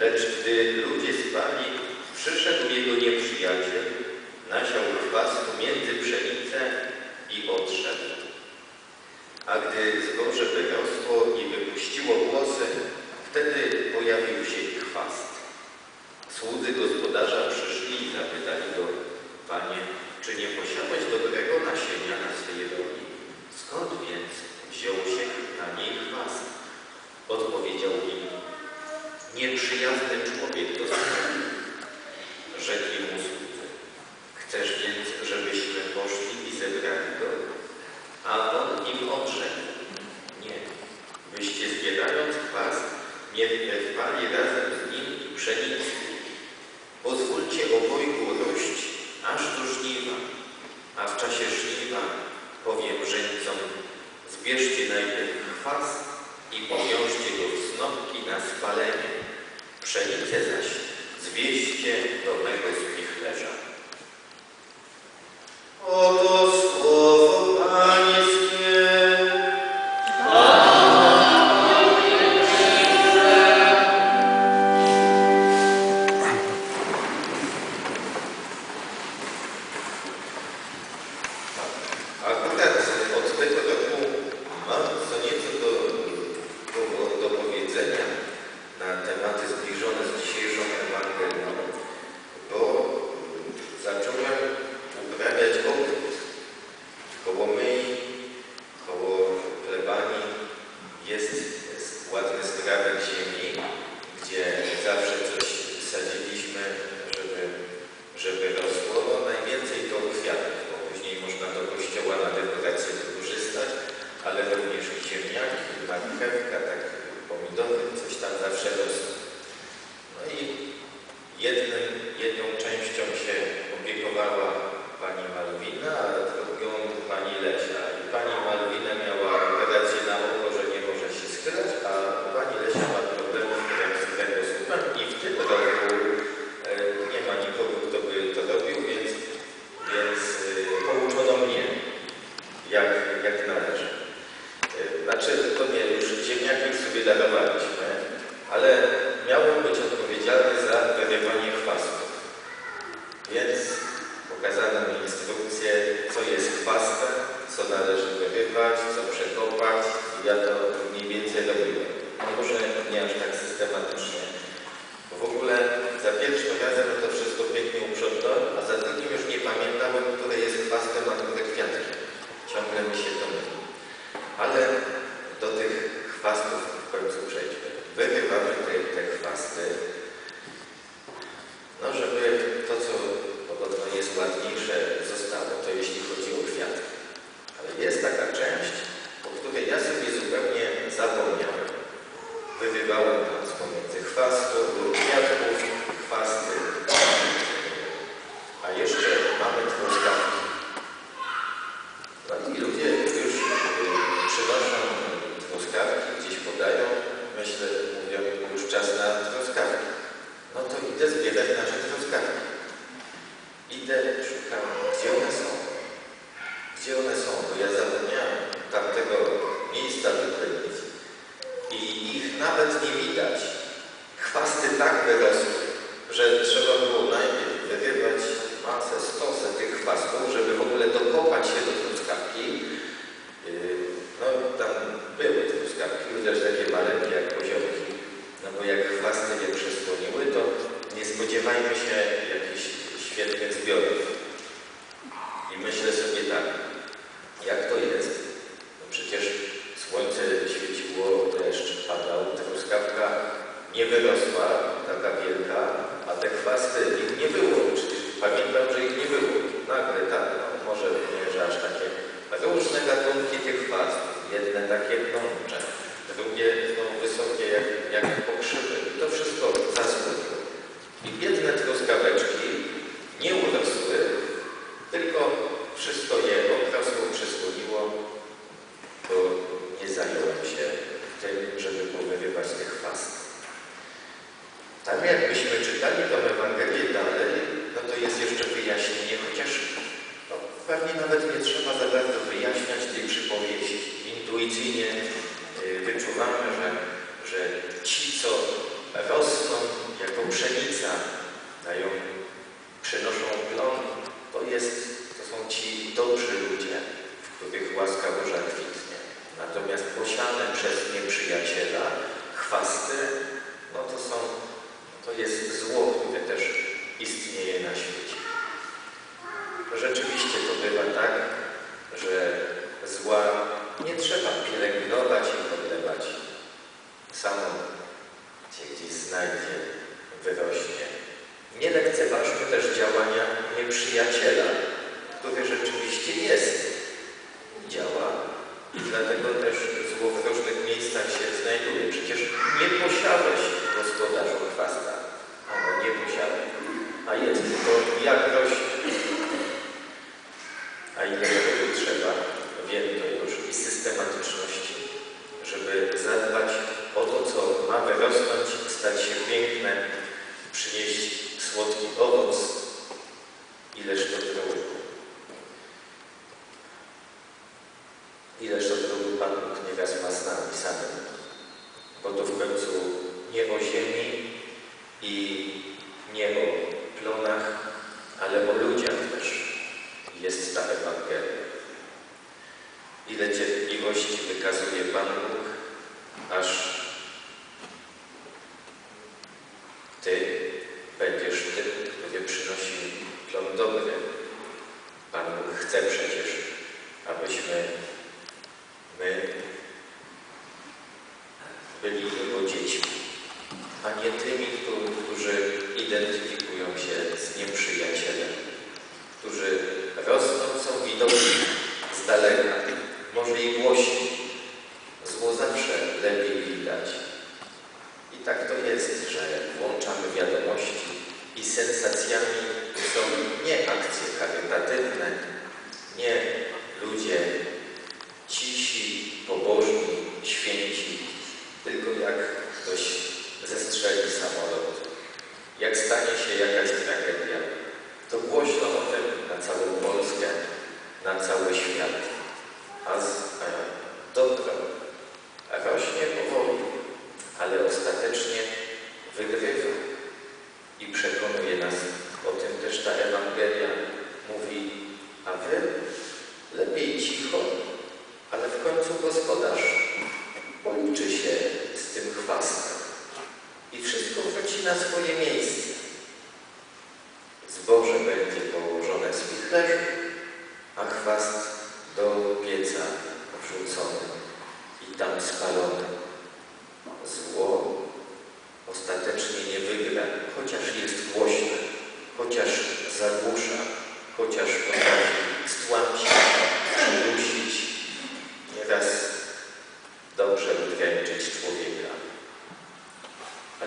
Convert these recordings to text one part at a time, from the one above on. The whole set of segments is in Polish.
Lecz gdy ludzie spali, przyszedł jego nieprzyjaciel, nasiał chwastu między pszenicę i odszedł. A gdy zboże wyniosło i wypuściło włosy, wtedy pojawił się chwast. Słudzy gospodarza przyszli i zapytali go, Panie, czy nie posiadać dobrego nasienia na swej roli? Skąd więc wziął się na niej chwast? Odpowiedział im, Nieprzyjazny człowiek do sprawy, rzekli mu słudzy. Chcesz więc, żebyśmy poszli i zebrali go? A on im odrzekł. Nie. Wyście zbierając kwas, nie wpali razem z nim i pszenicy. Pozwólcie obojgu rość, aż do żniwa, a w czasie żniwa powiem żeńcom, zbierzcie najpierw kwas i powiążcie go w snopki na spalenie pszenicy zaś zwieście do mego spichlerza. Litwinie y, wyczuwamy, że, że ci, co rosną jako pszenica, dają, przynoszą plon, to, jest, to są ci dobrzy ludzie, w których łaska Boża kwitnie. Natomiast posiane przez nieprzyjaciela chwasty, no to są, to jest zło, które też istnieje na świecie. Rzeczywiście to bywa tak, że zła nie trzeba pielęgnować i podlewać. Samo cię gdzieś znajdzie, wyrośnie. Nie lekceważmy też działania nieprzyjaciela, który rzeczywiście jest. Działa. I dlatego też zło w różnych miejscach się znajduje. Przecież nie posiadłeś dobry. Pan Bóg chce przecież, abyśmy my byli Jego dziećmi, a nie tymi, którzy identyfikują się z nieprzyjacielem, którzy rosną, są widoczni z daleka.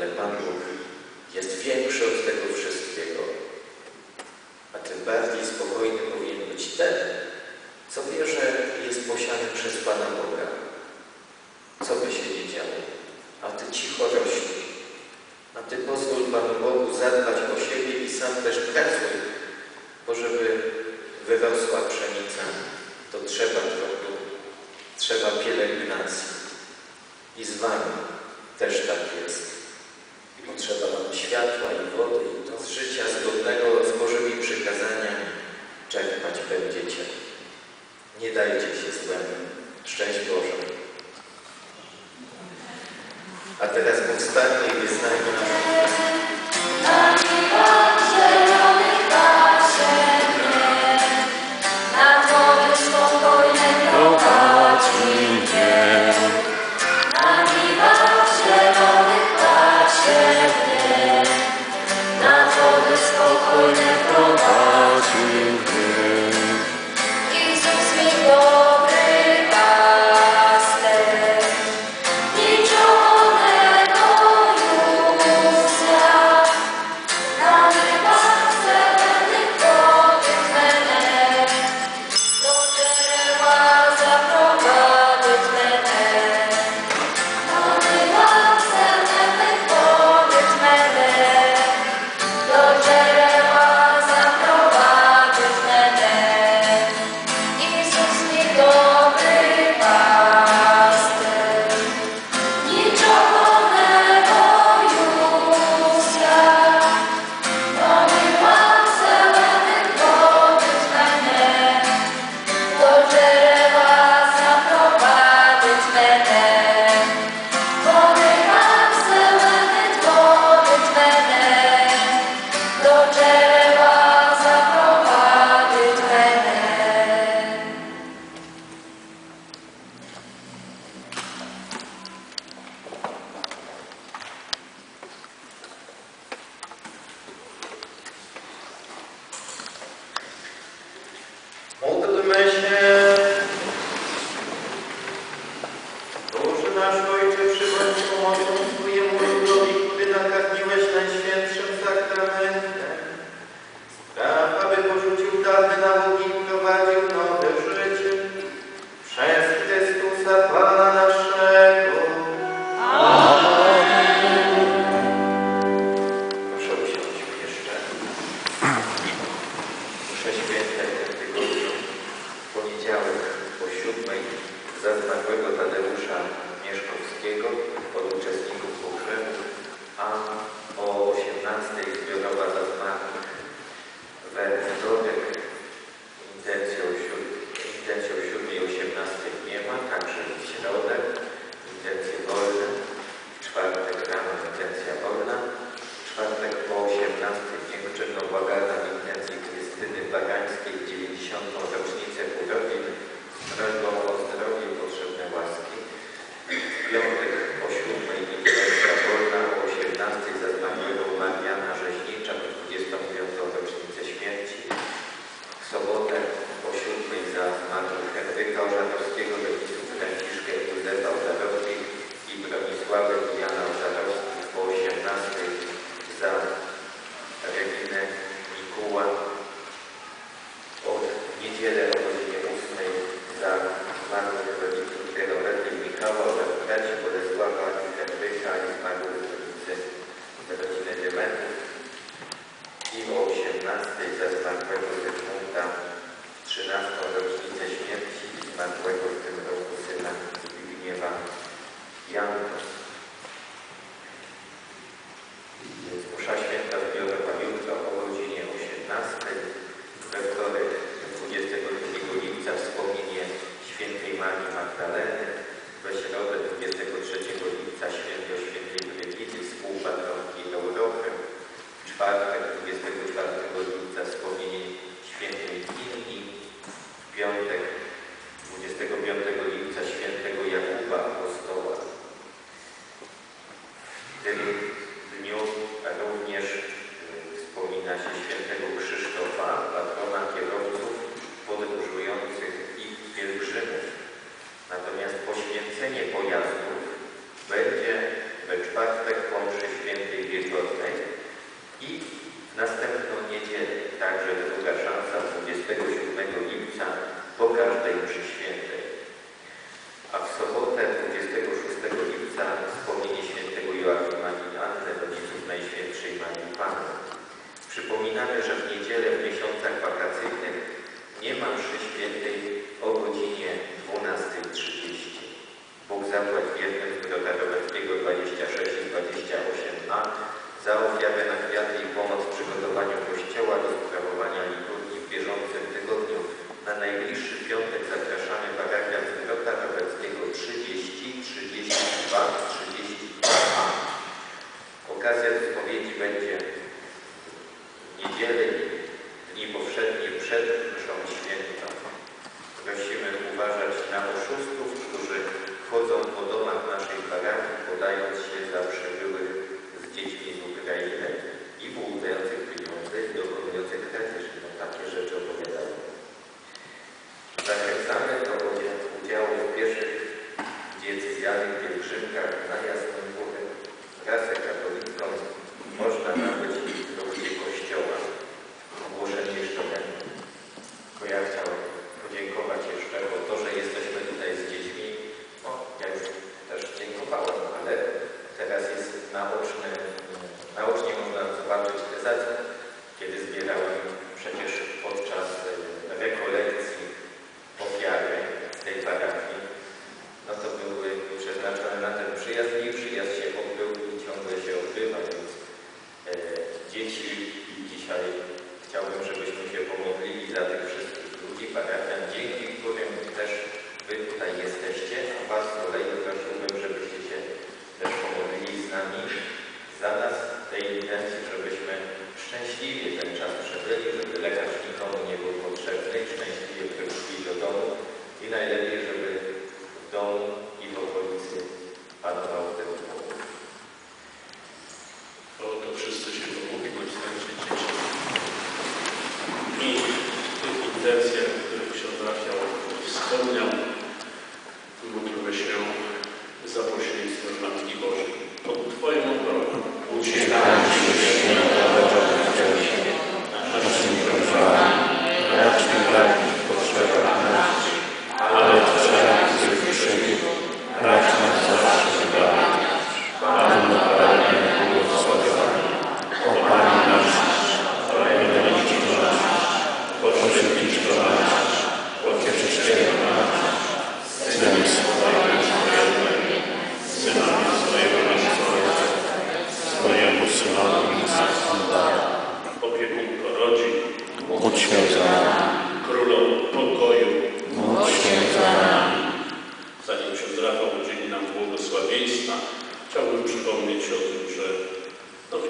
ale Pan Bóg jest większy od tego wszystkiego. A tym bardziej spokojny powinien być ten, co wie, że jest posiany przez Pana Boga. Co by się nie działo? A Ty cicho rośnij. A Ty pozwól Panu Bogu zadbać o siebie i sam też pracuj, bo żeby rocznicę śmierci zmarłego w tym roku syna Zbigniewa Jana wilgotnej i następnie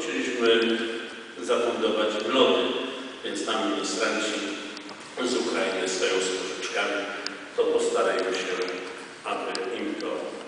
chcieliśmy zafundować lody, więc tam ministranci z Ukrainy stoją z pożyczkami, to postarają się, aby im to